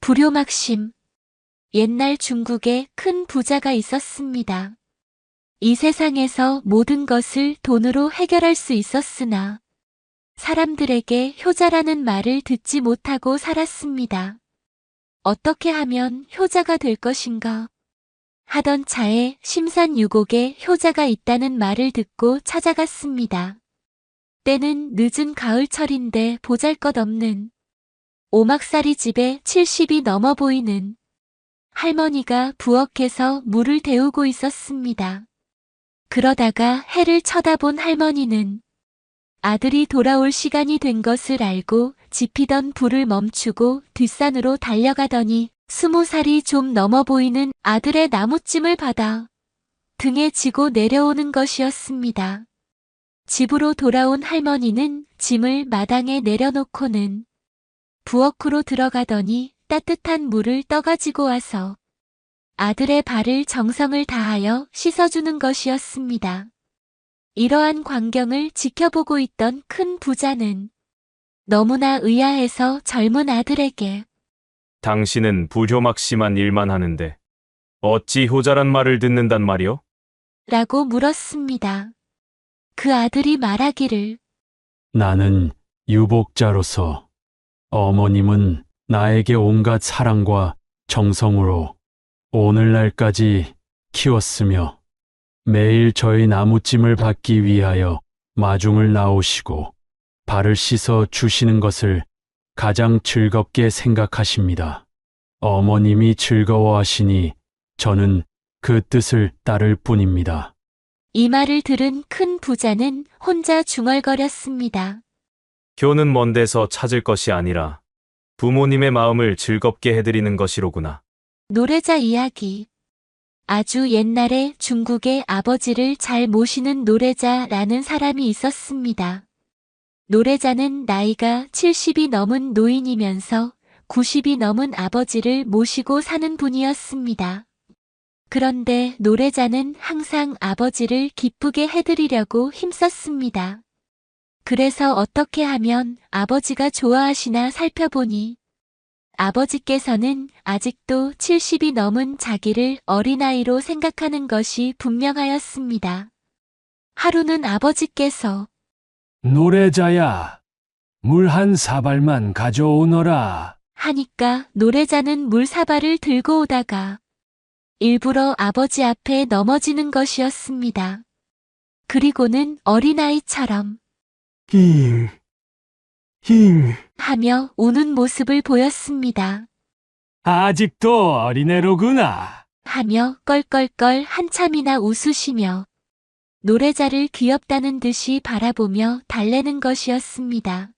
불효막심. 옛날 중국에 큰 부자가 있었습니다. 이 세상에서 모든 것을 돈으로 해결할 수 있었으나 사람들에게 효자라는 말을 듣지 못하고 살았습니다. 어떻게 하면 효자가 될 것인가? 하던 차에 심산유곡에 효자가 있다는 말을 듣고 찾아갔습니다. 때는 늦은 가을철인데 보잘것없는 오막살이 집에 70이 넘어 보이는 할머니가 부엌에서 물을 데우고 있었습니다. 그러다가 해를 쳐다본 할머니는 아들이 돌아올 시간이 된 것을 알고 지피던 불을 멈추고 뒷산으로 달려가더니 스무 살이 좀 넘어 보이는 아들의 나무찜을 받아 등에 지고 내려오는 것이었습니다. 집으로 돌아온 할머니는 짐을 마당에 내려놓고는 부엌으로 들어가더니 따뜻한 물을 떠가지고 와서 아들의 발을 정성을 다하여 씻어주는 것이었습니다. 이러한 광경을 지켜보고 있던 큰 부자는 너무나 의아해서 젊은 아들에게 당신은 불효막심한 일만 하는데 어찌 효자란 말을 듣는단 말이오? 라고 물었습니다. 그 아들이 말하기를 나는 유복자로서 어머님은 나에게 온갖 사랑과 정성으로 오늘날까지 키웠으며 매일 저희 나무찜을 받기 위하여 마중을 나오시고 발을 씻어 주시는 것을 가장 즐겁게 생각하십니다. 어머님이 즐거워하시니 저는 그 뜻을 따를 뿐입니다. 이 말을 들은 큰 부자는 혼자 중얼거렸습니다. 교는 먼 데서 찾을 것이 아니라 부모님의 마음을 즐겁게 해드리는 것이로구나. 노래자 이야기. 아주 옛날에 중국의 아버지를 잘 모시는 노래자라는 사람이 있었습니다. 노래자는 나이가 70이 넘은 노인이면서 90이 넘은 아버지를 모시고 사는 분이었습니다. 그런데 노래자는 항상 아버지를 기쁘게 해드리려고 힘썼습니다. 그래서 어떻게 하면 아버지가 좋아하시나 살펴보니 아버지께서는 아직도 70이 넘은 자기를 어린아이로 생각하는 것이 분명하였습니다. 하루는 아버지께서 노래자야, 물 한 사발만 가져오너라. 하니까 노래자는 물사발을 들고 오다가 일부러 아버지 앞에 넘어지는 것이었습니다. 그리고는 어린아이처럼 힝, 힝. 하며 우는 모습을 보였습니다. 아직도 어린애로구나. 하며 껄껄껄 한참이나 웃으시며 노래자를 귀엽다는 듯이 바라보며 달래는 것이었습니다.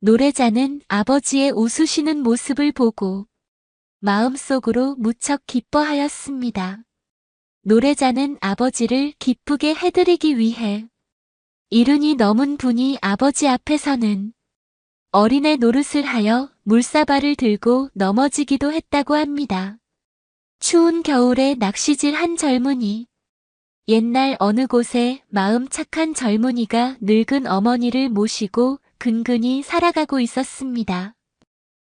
노래자는 아버지의 웃으시는 모습을 보고 마음속으로 무척 기뻐하였습니다. 노래자는 아버지를 기쁘게 해드리기 위해 이른이 넘은 분이 아버지 앞에서는 어린애 노릇을 하여 물사발을 들고 넘어지기도 했다고 합니다. 추운 겨울에 낚시질 한 젊은이. 옛날 어느 곳에 마음 착한 젊은이가 늙은 어머니를 모시고 근근히 살아가고 있었습니다.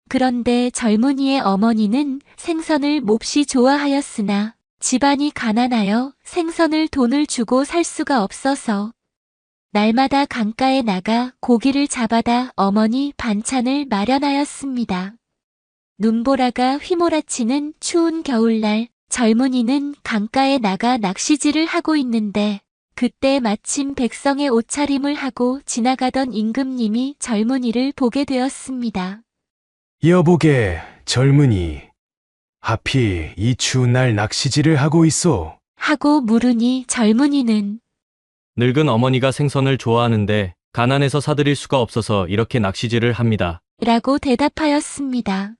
그런데 젊은이의 어머니는 생선을 몹시 좋아하였으나 집안이 가난하여 생선을 돈을 주고 살 수가 없어서 날마다 강가에 나가 고기를 잡아다 어머니 반찬을 마련하였습니다. 눈보라가 휘몰아치는 추운 겨울날 젊은이는 강가에 나가 낚시질을 하고 있는데 그때 마침 백성의 옷차림을 하고 지나가던 임금님이 젊은이를 보게 되었습니다. 여보게, 젊은이. 하필 이 추운 날 낚시질을 하고 있어. 하고 물으니 젊은이는 늙은 어머니가 생선을 좋아하는데 가난해서 사드릴 수가 없어서 이렇게 낚시질을 합니다. 라고 대답하였습니다.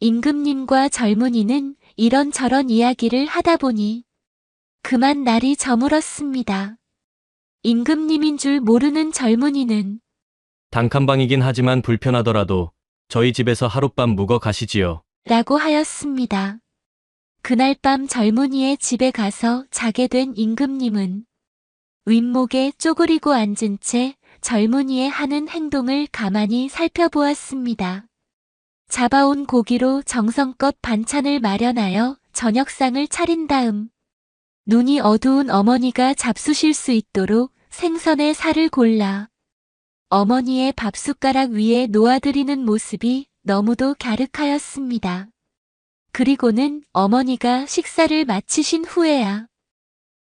임금님과 젊은이는 이런저런 이야기를 하다 보니 그만 날이 저물었습니다. 임금님인 줄 모르는 젊은이는 단칸방이긴 하지만 불편하더라도 저희 집에서 하룻밤 묵어 가시지요. 라고 하였습니다. 그날 밤 젊은이의 집에 가서 자게 된 임금님은 윗목에 쪼그리고 앉은 채 젊은이의 하는 행동을 가만히 살펴보았습니다. 잡아온 고기로 정성껏 반찬을 마련하여 저녁상을 차린 다음 눈이 어두운 어머니가 잡수실 수 있도록 생선의 살을 골라 어머니의 밥숟가락 위에 놓아드리는 모습이 너무도 갸륵하였습니다. 그리고는 어머니가 식사를 마치신 후에야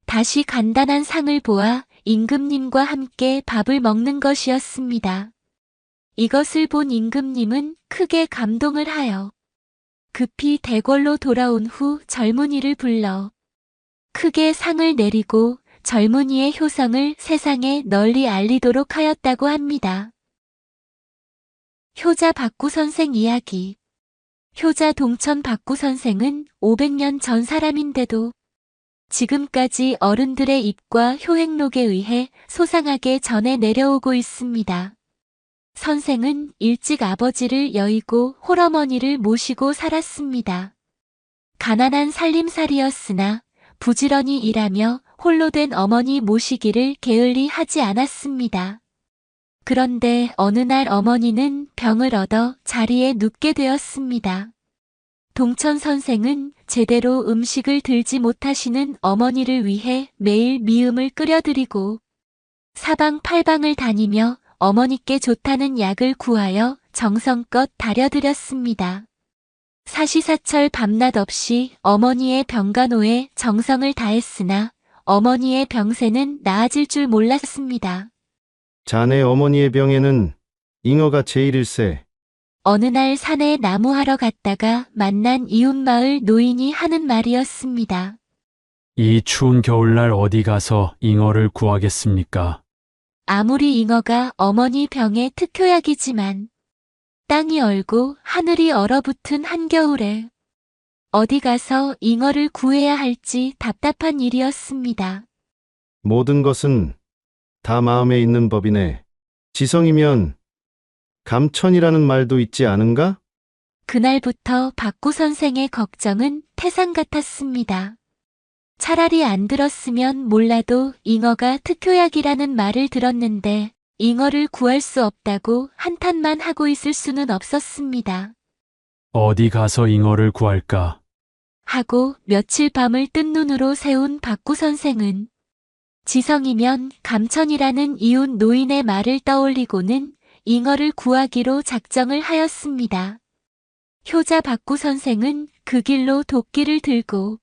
다시 간단한 상을 보아 임금님과 함께 밥을 먹는 것이었습니다. 이것을 본 임금님은 크게 감동을 하여 급히 대궐로 돌아온 후 젊은이를 불러 크게 상을 내리고 젊은이의 효성을 세상에 널리 알리도록 하였다고 합니다. 효자 박구 선생 이야기 효자 동천 박구 선생은 500년 전 사람인데도 지금까지 어른들의 입과 효행록에 의해 소상하게 전해 내려오고 있습니다. 선생은 일찍 아버지를 여의고 홀어머니를 모시고 살았습니다. 가난한 살림살이였으나 부지런히 일하며 홀로 된 어머니 모시기를 게을리 하지 않았습니다. 그런데 어느 날 어머니는 병을 얻어 자리에 눕게 되었습니다. 동천 선생은 제대로 음식을 들지 못하시는 어머니를 위해 매일 미음을 끓여드리고 사방팔방을 다니며 어머니께 좋다는 약을 구하여 정성껏 다려드렸습니다. 사시사철 밤낮 없이 어머니의 병간호에 정성을 다했으나 어머니의 병세는 나아질 줄 몰랐습니다. 자네 어머니의 병에는 잉어가 제일일세. 어느 날 산에 나무하러 갔다가 만난 이웃마을 노인이 하는 말이었습니다. 이 추운 겨울날 어디 가서 잉어를 구하겠습니까? 아무리 잉어가 어머니 병의 특효약이지만 땅이 얼고 하늘이 얼어붙은 한겨울에 어디 가서 잉어를 구해야 할지 답답한 일이었습니다. 모든 것은 다 마음에 있는 법이네. 지성이면 감천이라는 말도 있지 않은가? 그날부터 박구 선생의 걱정은 태산 같았습니다. 차라리 안 들었으면 몰라도 잉어가 특효약이라는 말을 들었는데 잉어를 구할 수 없다고 한탄만 하고 있을 수는 없었습니다. 어디 가서 잉어를 구할까? 하고 며칠 밤을 뜬 눈으로 세운 박구 선생은 지성이면 감천이라는 이웃 노인의 말을 떠올리고는 잉어를 구하기로 작정을 하였습니다. 효자 박구 선생은 그 길로 도끼를 들고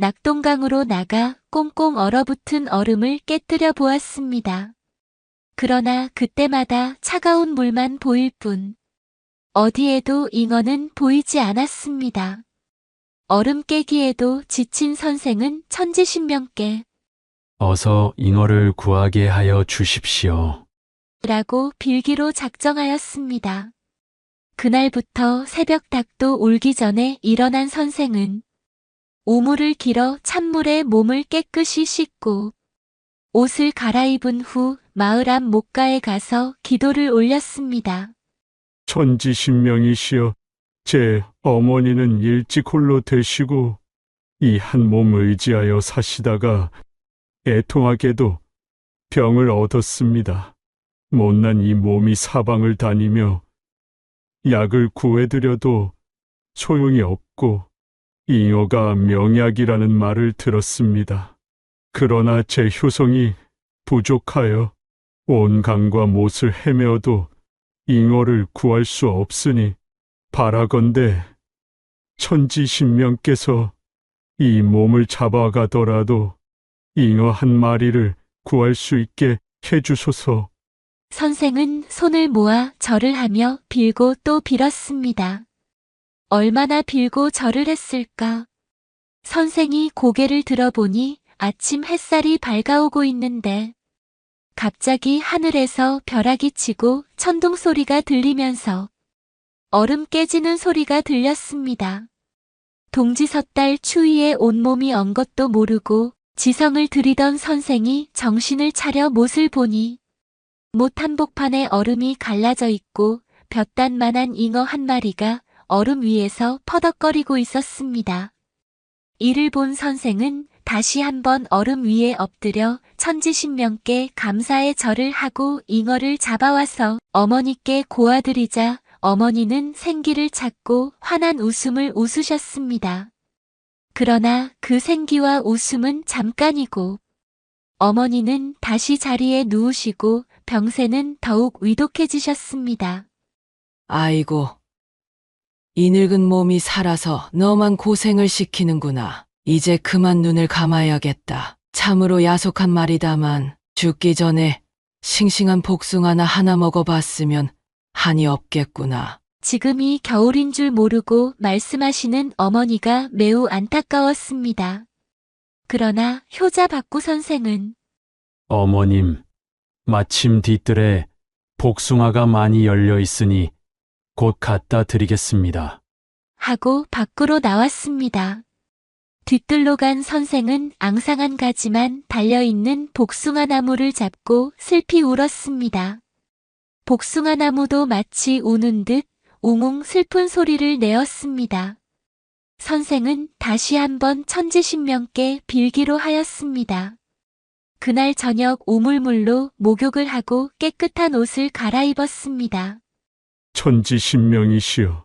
낙동강으로 나가 꽁꽁 얼어붙은 얼음을 깨뜨려 보았습니다. 그러나 그때마다 차가운 물만 보일 뿐 어디에도 잉어는 보이지 않았습니다. 얼음 깨기에도 지친 선생은 천지신명께 어서 잉어를 구하게 하여 주십시오. 라고 빌기로 작정하였습니다. 그날부터 새벽 닭도 울기 전에 일어난 선생은 오물을 길어 찬물에 몸을 깨끗이 씻고 옷을 갈아입은 후 마을 앞 목가에 가서 기도를 올렸습니다. 천지신명이시여, 제 어머니는 일찍 홀로 되시고 이 한 몸 의지하여 사시다가 애통하게도 병을 얻었습니다. 못난 이 몸이 사방을 다니며 약을 구해드려도 소용이 없고 잉어가 명약이라는 말을 들었습니다. 그러나 제 효성이 부족하여 온 강과 못을 헤매어도 잉어를 구할 수 없으니 바라건대 천지신명께서 이 몸을 잡아가더라도 잉어 한 마리를 구할 수 있게 해주소서. 선생은 손을 모아 절을 하며 빌고 또 빌었습니다. 얼마나 빌고 절을 했을까? 선생이 고개를 들어보니 아침 햇살이 밝아오고 있는데 갑자기 하늘에서 벼락이 치고 천둥 소리가 들리면서 얼음 깨지는 소리가 들렸습니다. 동지 섣달 추위에 온몸이 언 것도 모르고 지성을 들이던 선생이 정신을 차려 못을 보니 못 한복판에 얼음이 갈라져 있고 볕단만한 잉어 한 마리가 얼음 위에서 퍼덕거리고 있었습니다. 이를 본 선생은 다시 한번 얼음 위에 엎드려 천지신명께 감사의 절을 하고 잉어를 잡아와서 어머니께 고아드리자 어머니는 생기를 찾고 환한 웃음을 웃으셨습니다. 그러나 그 생기와 웃음은 잠깐이고 어머니는 다시 자리에 누우시고 병세는 더욱 위독해지셨습니다. 아이고. 이 늙은 몸이 살아서 너만 고생을 시키는구나. 이제 그만 눈을 감아야겠다. 참으로 야속한 말이다만 죽기 전에 싱싱한 복숭아나 하나 먹어봤으면 한이 없겠구나. 지금이 겨울인 줄 모르고 말씀하시는 어머니가 매우 안타까웠습니다. 그러나 효자 박구 선생은 어머님, 마침 뒤뜰에 복숭아가 많이 열려 있으니 곧 갖다 드리겠습니다. 하고 밖으로 나왔습니다. 뒤뜰로 간 선생은 앙상한 가지만 달려있는 복숭아 나무를 잡고 슬피 울었습니다. 복숭아 나무도 마치 우는 듯 웅웅 슬픈 소리를 내었습니다. 선생은 다시 한번 천지신명께 빌기로 하였습니다. 그날 저녁 우물물로 목욕을 하고 깨끗한 옷을 갈아입었습니다. 천지신명이시여.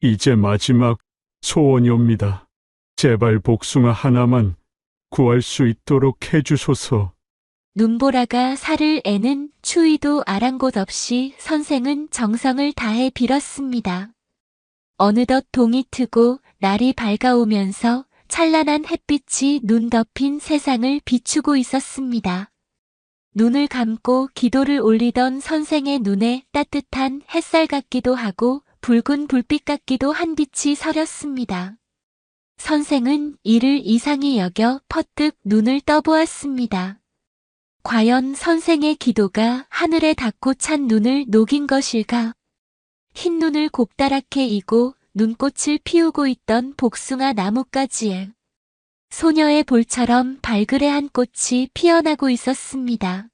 이제 마지막 소원이 옵니다. 제발 복숭아 하나만 구할 수 있도록 해주소서. 눈보라가 살을 애는 추위도 아랑곳 없이 선생은 정성을 다해 빌었습니다. 어느덧 동이 트고 날이 밝아오면서 찬란한 햇빛이 눈 덮인 세상을 비추고 있었습니다. 눈을 감고 기도를 올리던 선생의 눈에 따뜻한 햇살 같기도 하고 붉은 불빛 같기도 한 빛이 서렸습니다. 선생은 이를 이상히 여겨 퍼뜩 눈을 떠보았습니다. 과연 선생의 기도가 하늘에 닿고 찬 눈을 녹인 것일까? 흰 눈을 곱다랗게 이고 눈꽃을 피우고 있던 복숭아 나뭇가지에 소녀의 볼처럼 발그레한 꽃이 피어나고 있었습니다.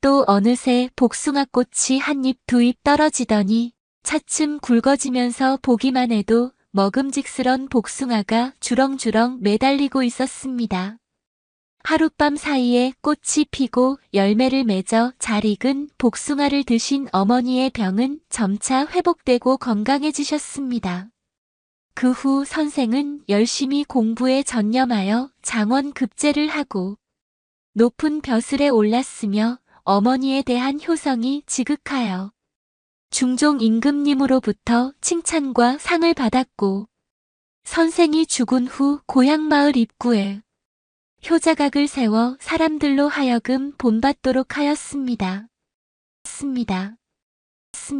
또 어느새 복숭아 꽃이 한 입두입 떨어지더니 차츰 굵어지면서 보기만 해도 먹음직스런 복숭아가 주렁주렁 매달리고 있었습니다. 하룻밤 사이에 꽃이 피고 열매를 맺어 잘 익은 복숭아를 드신 어머니의 병은 점차 회복되고 건강해지셨습니다. 그 후 선생은 열심히 공부에 전념하여 장원 급제를 하고 높은 벼슬에 올랐으며 어머니에 대한 효성이 지극하여 중종 임금님으로부터 칭찬과 상을 받았고 선생이 죽은 후 고향 마을 입구에 효자각을 세워 사람들로 하여금 본받도록 하였습니다. 습니다.